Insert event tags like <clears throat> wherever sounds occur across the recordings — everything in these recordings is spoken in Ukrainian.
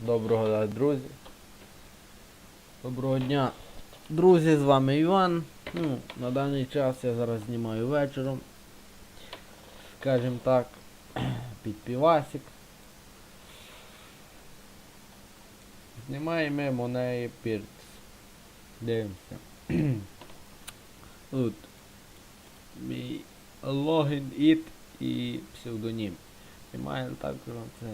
Доброго дня, друзі. Доброго дня. Друзі, з вами Іван. Ну, на даний час я зараз знімаю вечором. Скажімо так, <clears throat> під півасик. Знімаємо Монеї Піркс. Дивимося. <clears throat> Тут мій логін, ід і псевдонім. Знімаємо також це.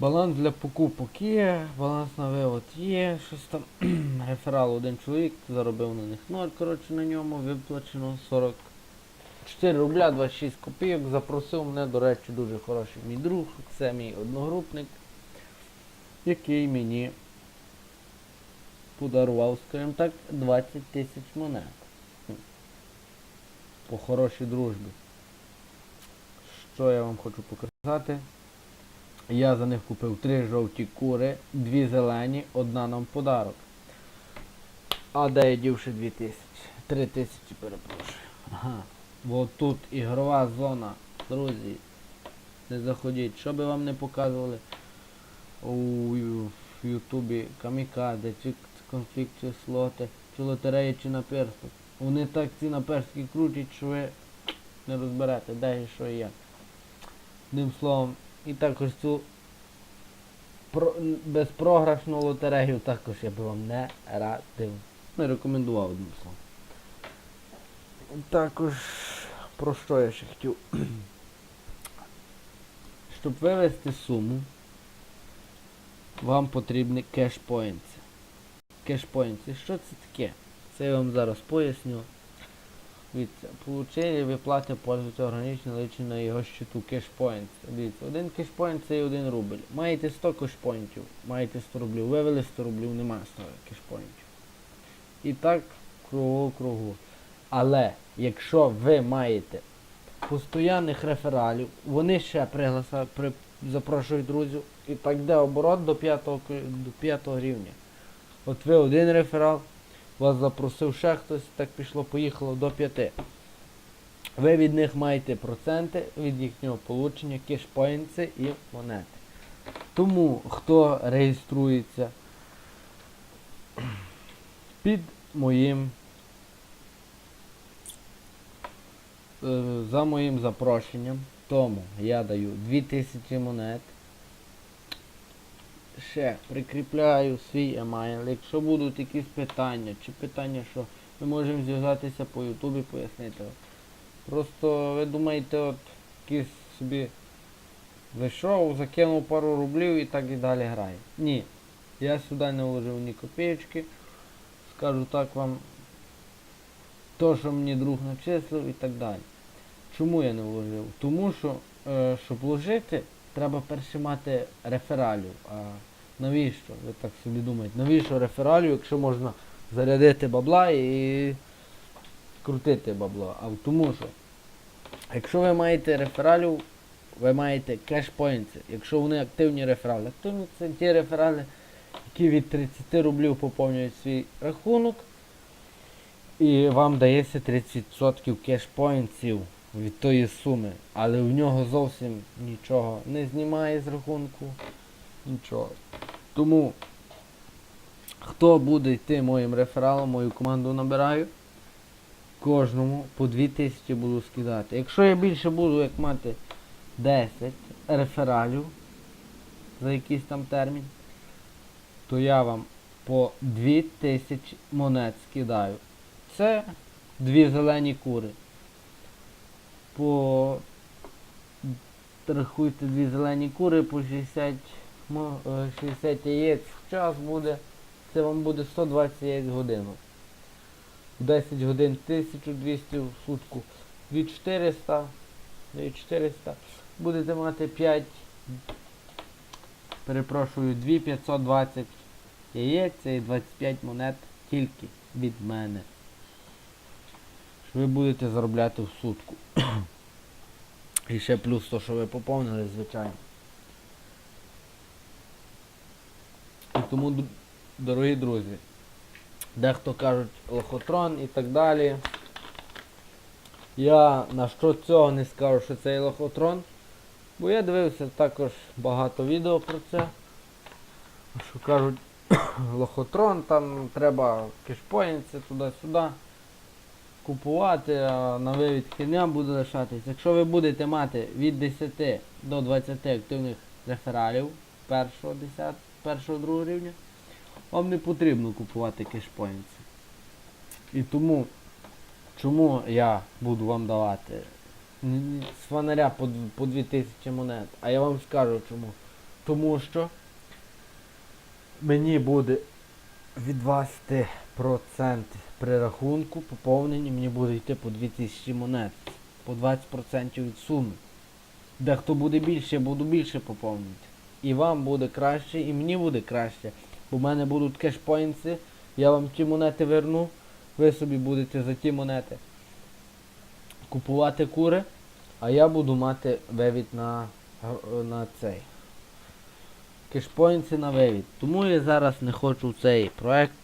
Баланс для покупок є, баланс на вивод є, щось там. <clears throat> Реферал один чоловік, заробив на них 0, коротше, на ньому виплачено 44 рубля 26 копійок. Запросив мене, до речі, дуже хороший мій друг, це мій одногрупник, який мені подарував, скажімо так, 20 тисяч монет. По хорошій дружбі. Що я вам хочу показати? Я за них купив три жовті кури, дві зелені, одна нам подарок. А де я дівши дві тисячі? Три тисячі перепрошую. Ага. Бо тут ігрова зона, друзі. Не заходіть. Що би вам не показували у Ютубі камікадзе, чи конфлікт, чи слоти, чи лотереї, чи наперсток. Вони так ці наперстки крутять, що ви не розберете, де і що і як. Одним словом, і також цю про, безпрограшну лотерею також я би вам не радив. Не рекомендував одним словом. Також про що я ще хотів? Щоб вивести суму, вам потрібні кешпоінти. Кешпоінти. Що це таке? Це я вам зараз поясню. Дивіться, получили виплати пользователя органічно наличні на його щиту кешпоінт. Дивіться, один кешпоінт це і один рубль. Маєте 100 кешпоінтів, маєте 100 рублів. Вивели 100 рублів, немає 100 кешпоінтів. І так кругу кругу. Але якщо ви маєте постоянних рефералів, вони ще пригласа, при, запрошують друзів, і так йде оборот до 5, до 5 рівня. От ви один реферал, вас запросив ще хтось, так пішло, поїхало до 5. Ви від них маєте проценти від їхнього получення, кешпоінти і монети. Тому хто реєструється під моїм е, за моїм запрошенням, тому я даю 2000 монет. Ще прикріпляю свій емайл. Якщо будуть якісь питання, чи питання, що ми можемо зв'язатися по Ютубі, пояснити. Просто ви думаєте, от якийсь собі зайшов, закинув пару рублів і так і далі грає. Ні. Я сюди не вложив ні копійки. Скажу так вам то, що мені друг начислив і так далі. Чому я не вложив? Тому що, е, щоб вложити, треба перше мати рефералів. А навіщо? Ви так собі думаєте, навіщо рефералів, якщо можна зарядити бабла і крутити бабло? А тому що, якщо ви маєте рефералів, ви маєте кешпоінти. Якщо вони активні реферали, активні це ті реферали, які від 30 рублів поповнюють свій рахунок. І вам дається 30% кешпоінтів від тої суми. Але в нього зовсім нічого не знімає з рахунку. Нічого. Тому хто буде йти моїм рефералом, мою команду набираю. Кожному по 2000 буду скидати. Якщо я більше буду як мати 10 рефералів за якийсь там термін, то я вам по 2000 монет скидаю. Це дві зелені кури. По рахуйте дві зелені кури по 60, е, 60 яєць в час буде. Це вам буде 120 яєць в годину. В 10 годин 1200 в сутку. 2400. 2400. Будете мати 5. Перепрошую, 2520 яєць і 25 монет тільки від мене. Що ви будете заробляти в сутку. І ще плюс то, що ви поповнили, звичайно. І тому, дорогі друзі, дехто кажуть лохотрон і так далі. Я на що цього не скажу, що це лохотрон. Бо я дивився також багато відео про це. що кажуть, <coughs> лохотрон, там треба кешпоїнці туди-сюди купувати, а на вивід херня буде лишатись. Якщо ви будете мати від 10 до 20 активних рефералів першого, 10, першого другого рівня, вам не потрібно купувати кешпоїнці. І тому, чому я буду вам давати з фонаря по, по 2000 монет, а я вам скажу чому. Тому що мені буде від вас йти процент при рахунку поповнення мені буде йти по 2000 монет. По 20% від суми. Дехто буде більше, я буду більше поповнювати. І вам буде краще, і мені буде краще. Бо в мене будуть кешпоінси, я вам ті монети верну, ви собі будете за ті монети купувати кури, а я буду мати вивід на, на цей. Кешпоінси на вивід. Тому я зараз не хочу цей проект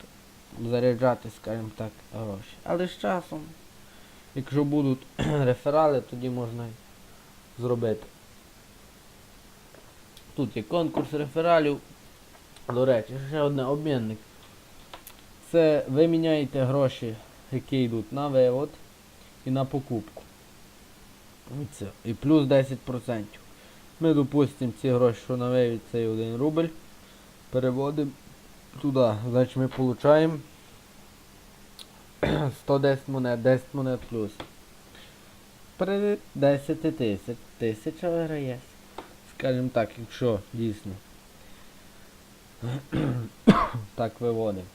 заряджати, скажімо так, гроші. Але з часом, якщо будуть <clears throat> реферали, тоді можна зробити. Тут є конкурс рефералів. До речі, ще одне обмінник. Це ви міняєте гроші, які йдуть на вивод і на покупку. І це. І плюс 10%. Ми, допустимо, ці гроші, що на вивід, цей 1 рубль, переводимо туди. Значить ми получаємо <clears throat> 110 монет, 10 монет плюс. При 10 тисяч. Тисяча виграє. Скажімо так, якщо дійсно. <clears throat> так виводимо.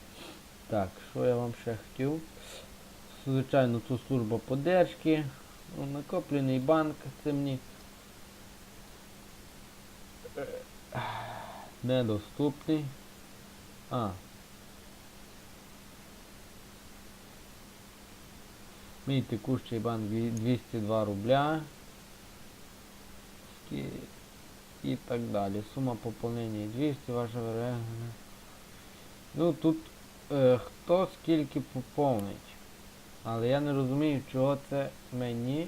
Так, що я вам ще хотів? Звичайно, тут служба поддержки. Накоплений банк, це мені недоступний. А. Мій текущий банк 202 рубля. І, так далі. Сума поповнення 200, ваша ВРГ. Ну тут е, хто скільки поповнить. Але я не розумію, чого це мені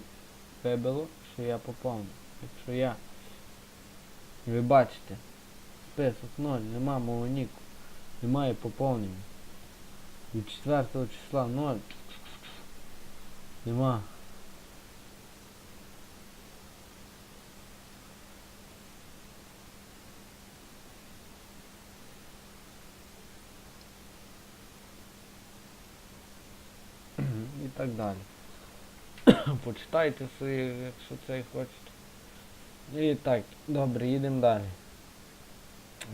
вибило, що я поповнив. Якщо я. Ви бачите, список 0, нема мого ніку. Немає поповнення. Від 4 числа 0. Нема. І так далі. <coughs> Почитайте свої, якщо це хочете. І так, добре, їдемо далі.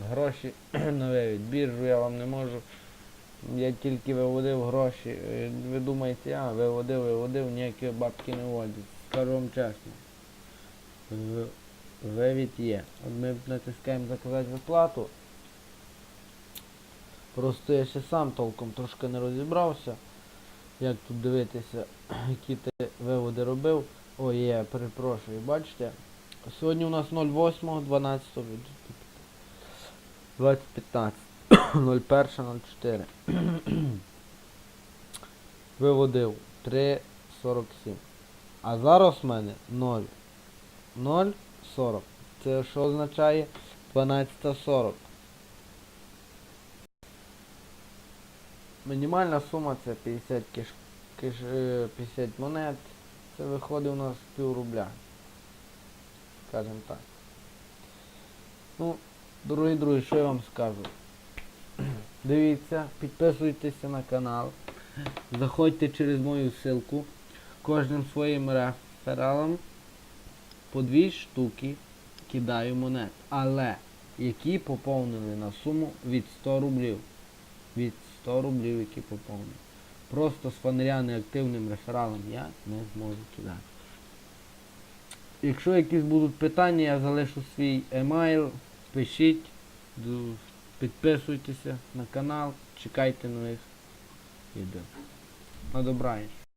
Гроші <clears throat> на вивід. Біржу я вам не можу. Я тільки виводив гроші. Е, Ви думаєте, а, виводив, виводив, ніякі бабки не вводять. Скажу вам чесно. Вивід є. От ми натискаємо заказати виплату. Просто я ще сам толком трошки не розібрався. Як тут дивитися, <clears throat> які ти виводи робив. Ой, є, перепрошую, бачите? Сьогодні у нас 08, 12, 2015. 01.04. Виводив 3.47. А зараз в мене 0. 0.40. Це що означає 12.40. Мінімальна сума це 50 киш, киш, е, 50 монет. Це виходить у нас пів рубля. Скажем так. Ну, дорогі друзі, що я вам скажу? <clears throat> Дивіться, підписуйтеся на канал. Заходьте через мою ссылку. Кожним своїм рефералом по дві штуки кидаю монет. Але які поповнили на суму від 100 рублів. Від 100 рублів, які поповнили. Просто з фонаря неактивним рефералом я не зможу кидати. Якщо якісь будуть питання, я залишу свій емайл, пишіть, підписуйтеся на канал, чекайте нових відео. На добраніч.